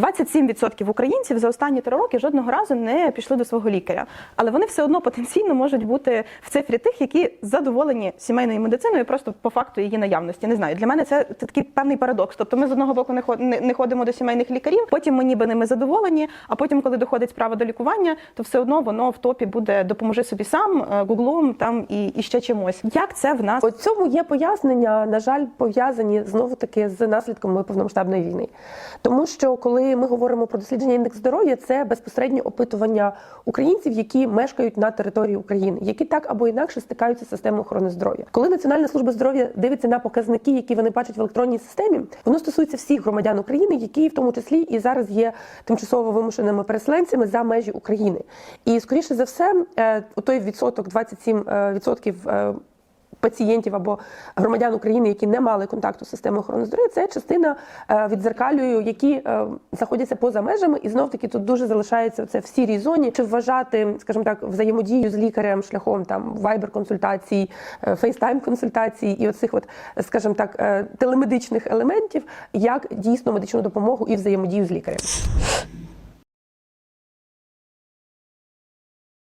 27% українців за останні три роки жодного разу не пішли до свого лікаря, але вони все одно потенційно можуть бути в цифрі тих, які задоволені сімейною медициною, просто по факту її наявності. Не знаю. Для мене це, такий певний парадокс. Тобто, ми з одного боку не ходимо до сімейних лікарів, потім ми ніби ними задоволені. А потім, коли доходить справа до лікування, то все одно воно в топі буде допоможи собі сам, е, гуглом там і, і ще чимось. Як це в нас У цьому є пояснення, на жаль, пов'язані знову таки з наслідками повномасштабної війни. Тому що коли ми говоримо про дослідження індекс здоров'я, це безпосередньо опитування українців, які мешкають на території України, які так або інакше стикаються з системою охорони здоров'я. Коли Національна служба здоров'я дивиться на показники, які вони бачать в електронній системі, воно стосується всіх громадян України, які в тому числі і зараз є тимчасово вимушеними переселенцями за межі України. І скоріше за все, е, той відсоток 27% е, відсотків. е, пацієнтів або громадян України, які не мали контакту з системою охорони здоров'я, це частина е, відзеркалюю, які е, знаходяться поза межами, і знов таки тут дуже залишається це в сірій зоні. Чи вважати, скажімо так, взаємодію з лікарем шляхом там вайбер консультацій, фейстайм консультацій і оцих, от, скажімо так, е, телемедичних елементів, як дійсно медичну допомогу і взаємодію з лікарем.